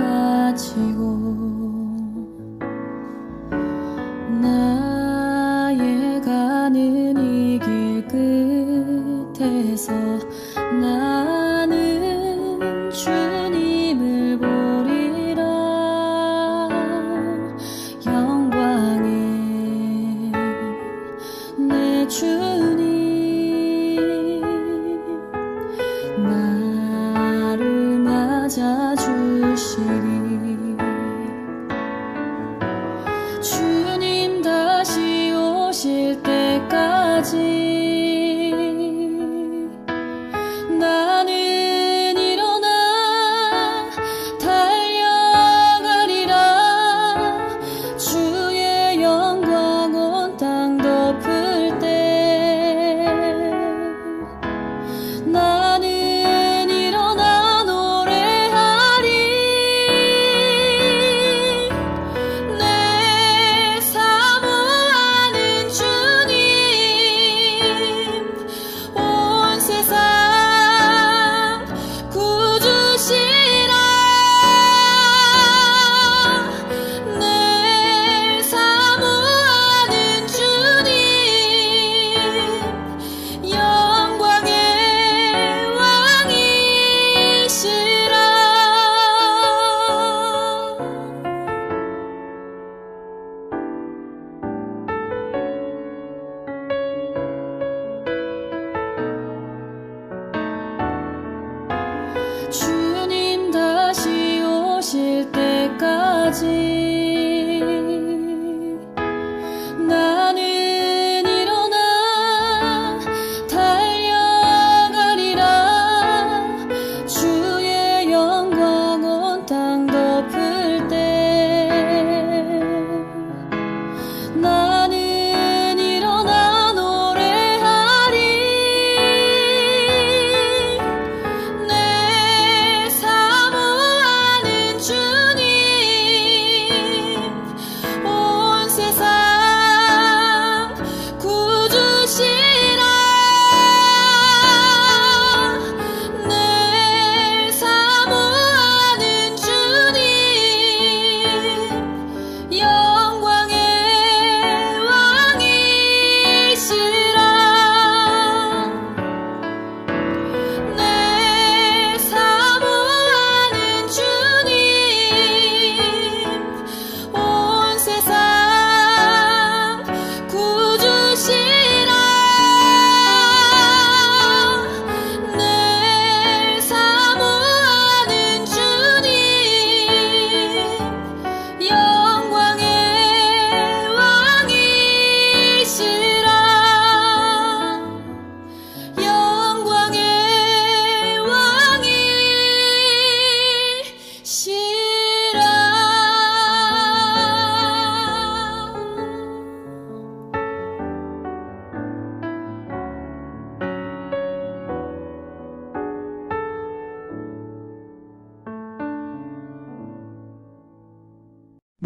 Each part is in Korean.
가 지고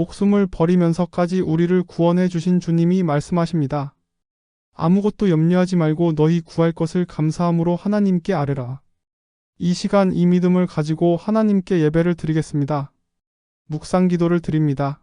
목숨을 버리면서까지 우리를 구원해 주신 주님이 말씀하십니다. 아무것도 염려하지 말고 너희 구할 것을 감사함으로 하나님께 아뢰라. 이 시간 이 믿음을 가지고 하나님께 예배를 드리겠습니다. 묵상 기도를 드립니다.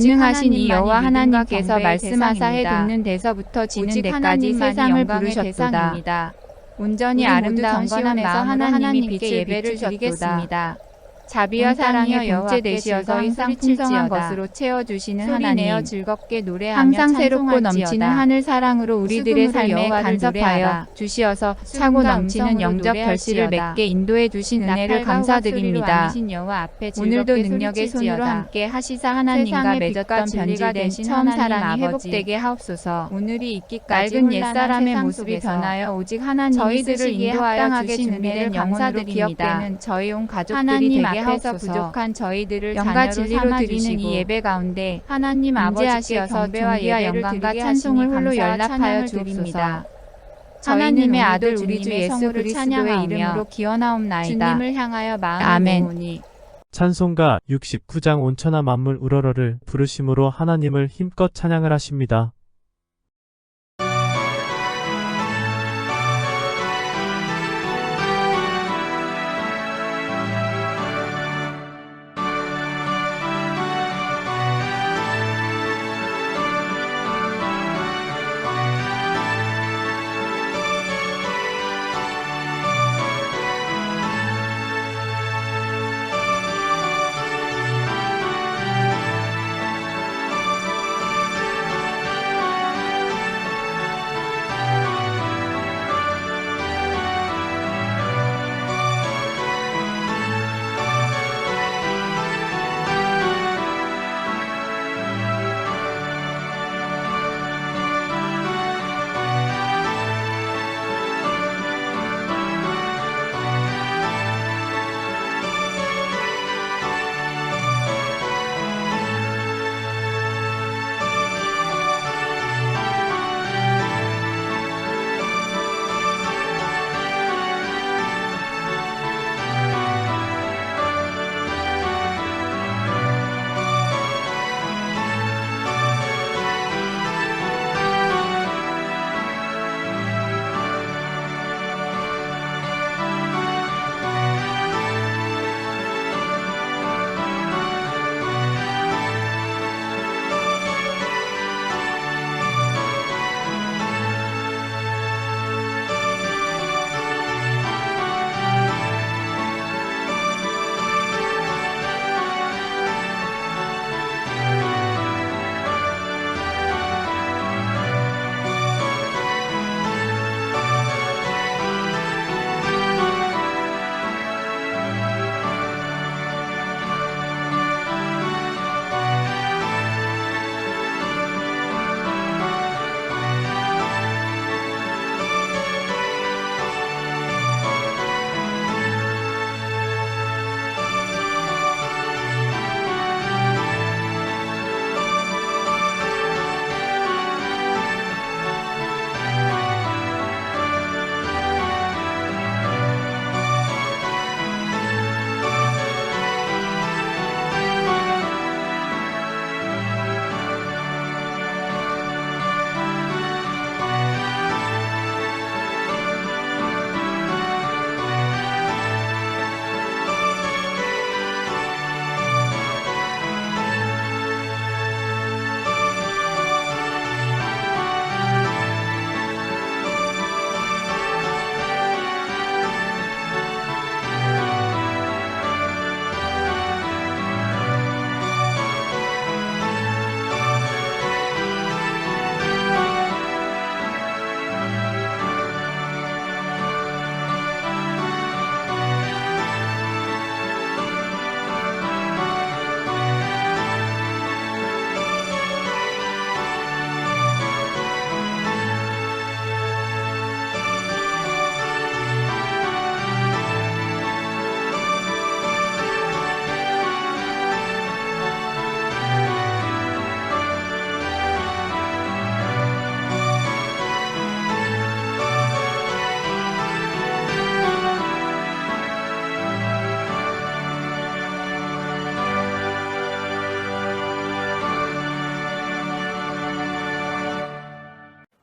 전능하신 이 여호와 하나님께서 말씀하사 해 돋는 데서부터 지는 데까지 세상을 부르셨도다. 온전히 아름다운 시온에서 하나님께 예배를 드리겠습니다. 자비와 온 사랑의 땅이여 번째 여호와께 되시어서 즐거이 항상 소리칠지어다. 풍성한 것으로 채워주시는 하나님 즐겁게 노래하며 항상 새롭고. 넘치는 하늘 사랑으로 우리들의 삶에 간섭하여. 주시어서 차고 넘치는 영적 결실을. 맺게 인도해 주신 은혜를 감사드립니다. 오늘도 능력의 손으로. 함께 하시사 하나님과 맺었던 되신 처음 하나님 사랑이. 회복되게 하옵소서. 오늘이 있기까지 낡은 옛사람의 모습이 변하여 오직 하나님이 저희들을 인도하여 주신 은혜를 감사드립니다. 기억되는 저희 온 가족들이 하나님 되게 앞에서 하옵소서. 부족한 저희들을 영과 자녀로 진리로 드리는 이 예배 가운데 하나님 아버지께 임재하시어서 경배와 존귀와 영광과 찬송을 홀로 연락하여 주옵소서. 드립니다. 하나님의 아들 우리 주 예수 그리스도의 이름으로 기원하옵나이다. 주님을 향하여 마음을 아멘. 모으니 찬송가 69장 온천하 만물 우러러를 부르심으로 하나님을 힘껏 찬양을 하십니다.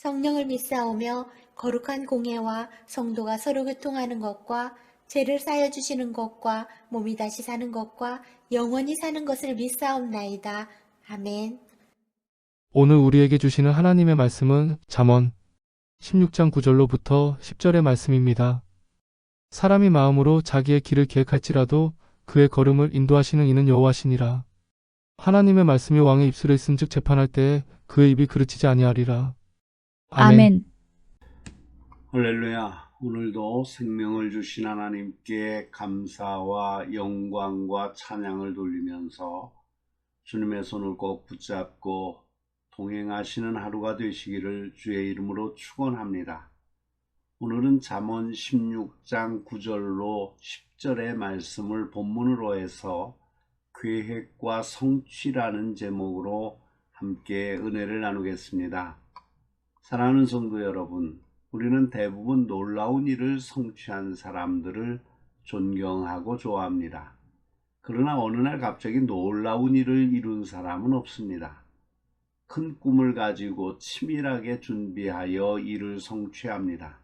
성령을 믿사오며 거룩한 공예와 성도가 서로 교통하는 것과 죄를 쌓여 주시는 것과 몸이 다시 사는 것과 영원히 사는 것을 믿사옵나이다. 아멘. 오늘 우리에게 주시는 하나님의 말씀은 잠언 16장 9절로부터 10절의 말씀입니다. 사람이 마음으로 자기의 길을 계획할지라도 그의 걸음을 인도하시는 이는 여호와시니라. 하나님의 말씀이 왕의 입술에 있은즉 재판할 때에 그의 입이 그르치지 아니하리라. 아멘. 할렐루야. 오늘도 생명을 주신 하나님께 감사와 영광과 찬양을 돌리면서 주님의 손을 꼭 붙잡고 동행하시는 하루가 되시기를 주의 이름으로 축원합니다. 오늘은 잠언 16장 9절로 10절의 말씀을 본문으로 해서 계획과 성취라는 제목으로 함께 은혜를 나누겠습니다. 사랑하는 성도 여러분, 우리는 대부분 놀라운 일을 성취한 사람들을 존경하고 좋아합니다. 그러나 어느 날 갑자기 놀라운 일을 이룬 사람은 없습니다. 큰 꿈을 가지고 치밀하게 준비하여 일을 성취합니다.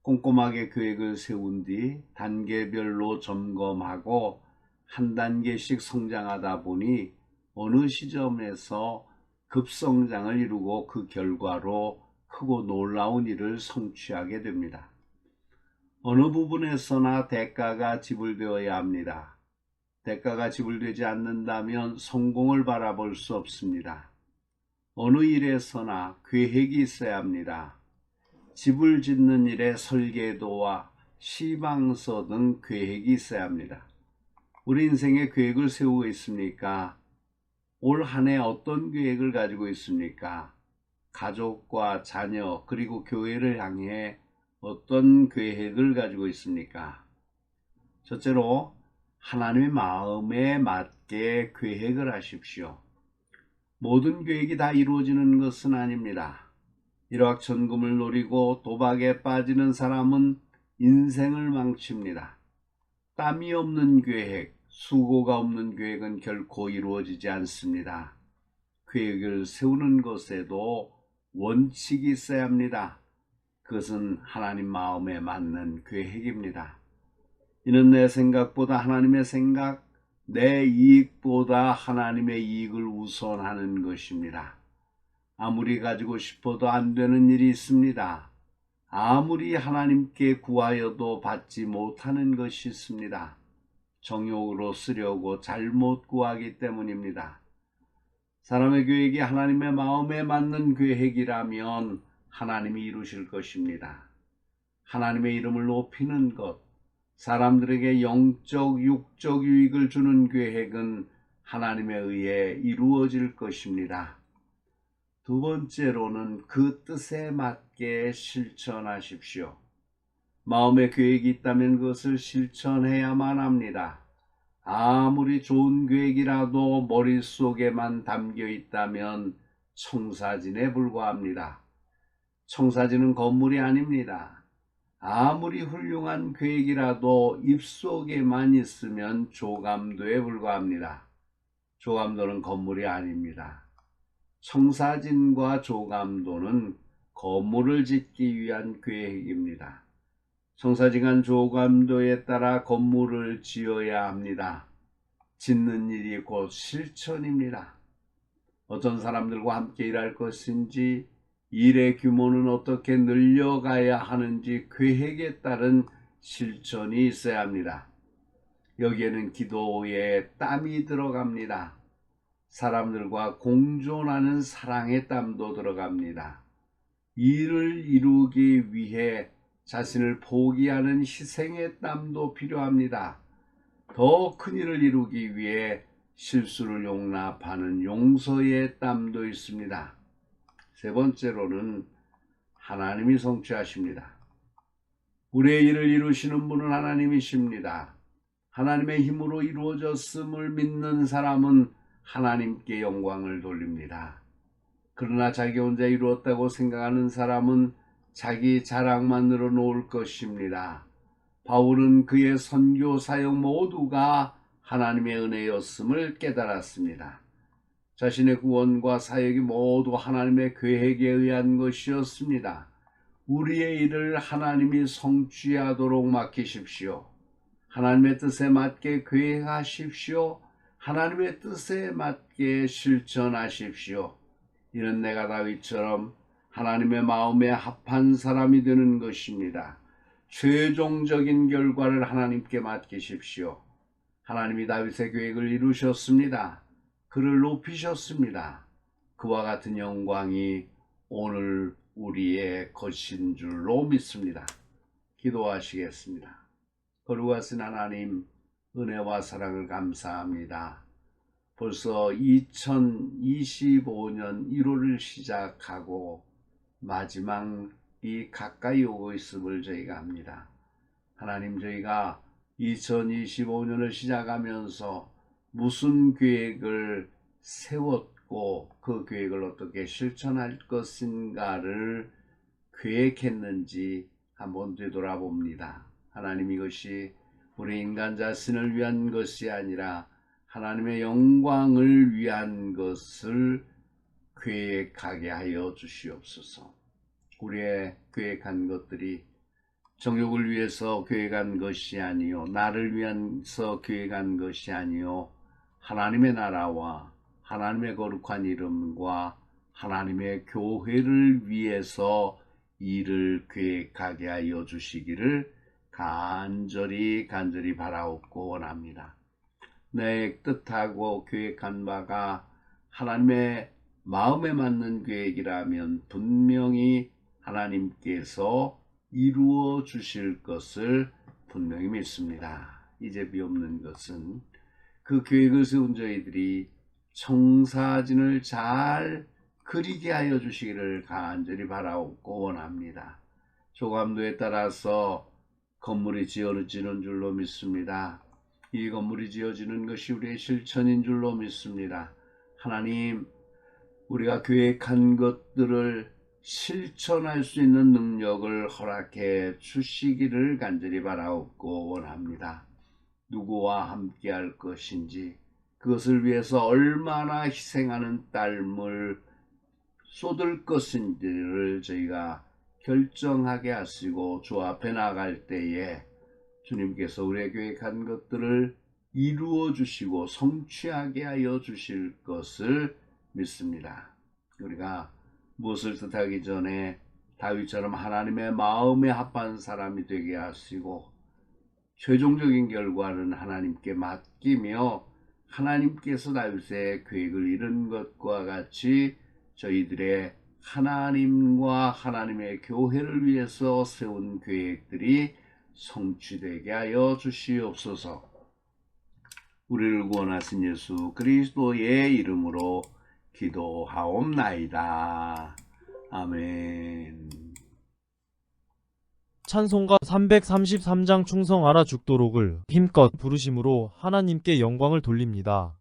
꼼꼼하게 계획을 세운 뒤 단계별로 점검하고 한 단계씩 성장하다 보니 어느 시점에서 급성장을 이루고 그 결과로 크고 놀라운 일을 성취하게 됩니다. 어느 부분에서나 대가가 지불되어야 합니다. 대가가 지불되지 않는다면 성공을 바라볼 수 없습니다. 어느 일에서나 계획이 있어야 합니다. 집을 짓는 일에 설계도와 시방서 등 계획이 있어야 합니다. 우리 인생에 계획을 세우고 있습니까? 올 한 해 어떤 계획을 가지고 있습니까? 가족과 자녀 그리고 교회를 향해 어떤 계획을 가지고 있습니까? 첫째로 하나님의 마음에 맞게 계획을 하십시오. 모든 계획이 다 이루어지는 것은 아닙니다. 일확천금을 노리고 도박에 빠지는 사람은 인생을 망칩니다. 땀이 없는 계획, 수고가 없는 계획은 결코 이루어지지 않습니다. 계획을 세우는 것에도 원칙이 있어야 합니다. 그것은 하나님 마음에 맞는 계획입니다. 이는 내 생각보다 하나님의 생각, 내 이익보다 하나님의 이익을 우선하는 것입니다. 아무리 가지고 싶어도 안 되는 일이 있습니다. 아무리 하나님께 구하여도 받지 못하는 것이 있습니다. 정욕으로 쓰려고 잘못 구하기 때문입니다. 사람의 계획이 하나님의 마음에 맞는 계획이라면 하나님이 이루실 것입니다. 하나님의 이름을 높이는 것, 사람들에게 영적, 육적 유익을 주는 계획은 하나님에 의해 이루어질 것입니다. 두 번째로는 그 뜻에 맞게 실천하십시오. 마음에 계획이 있다면 그것을 실천해야만 합니다. 아무리 좋은 계획이라도 머릿속에만 담겨 있다면 청사진에 불과합니다. 청사진은 건물이 아닙니다. 아무리 훌륭한 계획이라도 입속에만 있으면 조감도에 불과합니다. 조감도는 건물이 아닙니다. 청사진과 조감도는 건물을 짓기 위한 계획입니다. 청사진간 조감도에 따라 건물을 지어야 합니다. 짓는 일이 곧 실천입니다. 어떤 사람들과 함께 일할 것인지, 일의 규모는 어떻게 늘려가야 하는지 계획에 따른 실천이 있어야 합니다. 여기에는 기도에 땀이 들어갑니다. 사람들과 공존하는 사랑의 땀도 들어갑니다. 일을 이루기 위해 자신을 포기하는 희생의 땀도 필요합니다. 더 큰 일을 이루기 위해 실수를 용납하는 용서의 땀도 있습니다. 세 번째로는 하나님이 성취하십니다. 우리의 일을 이루시는 분은 하나님이십니다. 하나님의 힘으로 이루어졌음을 믿는 사람은 하나님께 영광을 돌립니다. 그러나 자기 혼자 이루었다고 생각하는 사람은 자기 자랑만으로 놓을 것입니다. 바울은 그의 선교 사역 모두가 하나님의 은혜였음을 깨달았습니다. 자신의 구원과 사역이 모두 하나님의 계획에 의한 것이었습니다. 우리의 일을 하나님이 성취하도록 맡기십시오. 하나님의 뜻에 맞게 계획하십시오. 하나님의 뜻에 맞게 실천하십시오. 이는 내가 다윗처럼 하나님의 마음에 합한 사람이 되는 것입니다. 최종적인 결과를 하나님께 맡기십시오. 하나님이 다윗의 계획을 이루셨습니다. 그를 높이셨습니다. 그와 같은 영광이 오늘 우리의 것인 줄로 믿습니다. 기도하시겠습니다. 거룩하신 하나님, 은혜와 사랑을 감사합니다. 벌써 2025년 1월을 시작하고 마지막이 가까이 오고 있음을 저희가 합니다. 하나님 저희가 2025년을 시작하면서 무슨 계획을 세웠고 그 계획을 어떻게 실천할 것인가를 계획했는지 한번 되돌아봅니다. 하나님 이것이 우리 인간 자신을 위한 것이 아니라 하나님의 영광을 위한 것을 계획하게 하여 주시옵소서. 우리의 계획한 것들이 정욕을 위해서 계획한 것이 아니요 나를 위해서 계획한 것이 아니요 하나님의 나라와 하나님의 거룩한 이름과 하나님의 교회를 위해서 일을 계획하게 하여 주시기를 간절히 간절히 바라옵고 원합니다. 내 뜻하고 계획한 바가 하나님의 마음에 맞는 계획이라면 분명히 하나님께서 이루어 주실 것을 분명히 믿습니다. 이제 비없는 것은 그 계획을 세운 저희들이 청사진을 잘 그리게 하여 주시기를 간절히 바라옵고 원합니다. 조감도에 따라서 건물이 지어지는 줄로 믿습니다. 이 건물이 지어지는 것이 우리의 실천인 줄로 믿습니다. 하나님, 우리가 계획한 것들을 실천할 수 있는 능력을 허락해 주시기를 간절히 바라옵고 원합니다. 누구와 함께 할 것인지, 그것을 위해서 얼마나 희생하는 땀을 쏟을 것인지를 저희가 결정하게 하시고 주 앞에 나갈 때에 주님께서 우리의 계획한 것들을 이루어 주시고 성취하게 하여 주실 것을 믿습니다. 우리가 무엇을 뜻하기 전에 다윗처럼 하나님의 마음에 합한 사람이 되게 하시고 최종적인 결과는 하나님께 맡기며 하나님께서 다윗의 계획을 이룬 것과 같이 저희들의 하나님과 하나님의 교회를 위해서 세운 계획들이 성취되게 하여 주시옵소서. 우리를 구원하신 예수 그리스도의 이름으로 기도하옵나이다. 아멘. 찬송가 333장 충성하라 죽도록을 힘껏 부르심으로 하나님께 영광을 돌립니다.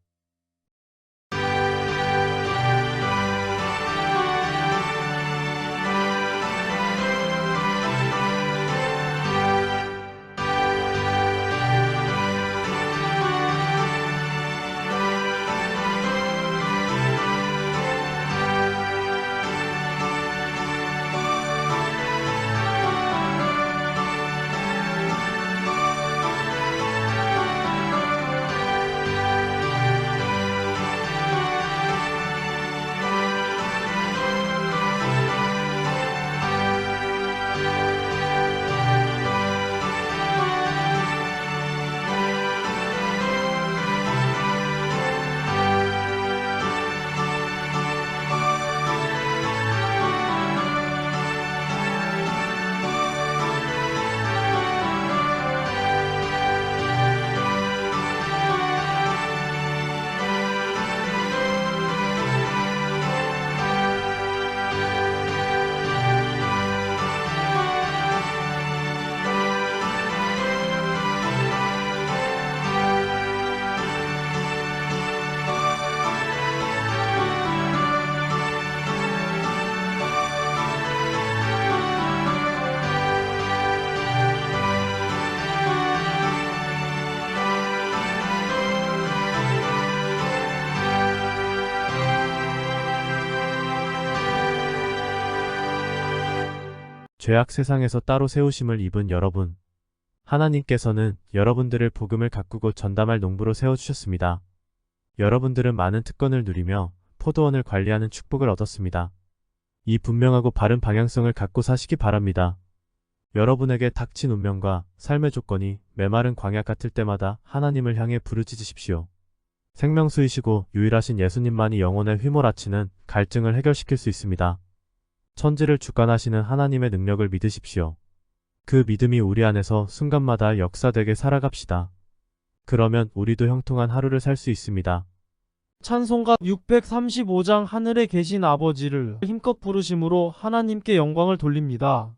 죄악 세상에서 따로 세우심을 입은 여러분. 하나님께서는 여러분들을 복음을 가꾸고 전담할 농부로 세워주셨습니다. 여러분들은 많은 특권을 누리며 포도원을 관리하는 축복을 얻었습니다. 이 분명하고 바른 방향성을 갖고 사시기 바랍니다. 여러분에게 닥친 운명과 삶의 조건이 메마른 광야 같을 때마다 하나님을 향해 부르짖으십시오. 생명수이시고 유일하신 예수님만이 영혼에 휘몰아치는 갈증을 해결시킬 수 있습니다. 천지를 주관하시는 하나님의 능력을 믿으십시오. 그 믿음이 우리 안에서 순간마다 역사되게 살아갑시다. 그러면 우리도 형통한 하루를 살 수 있습니다. 찬송가 635장 하늘에 계신 아버지를 힘껏 부르심으로 하나님께 영광을 돌립니다.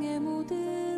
끝 모든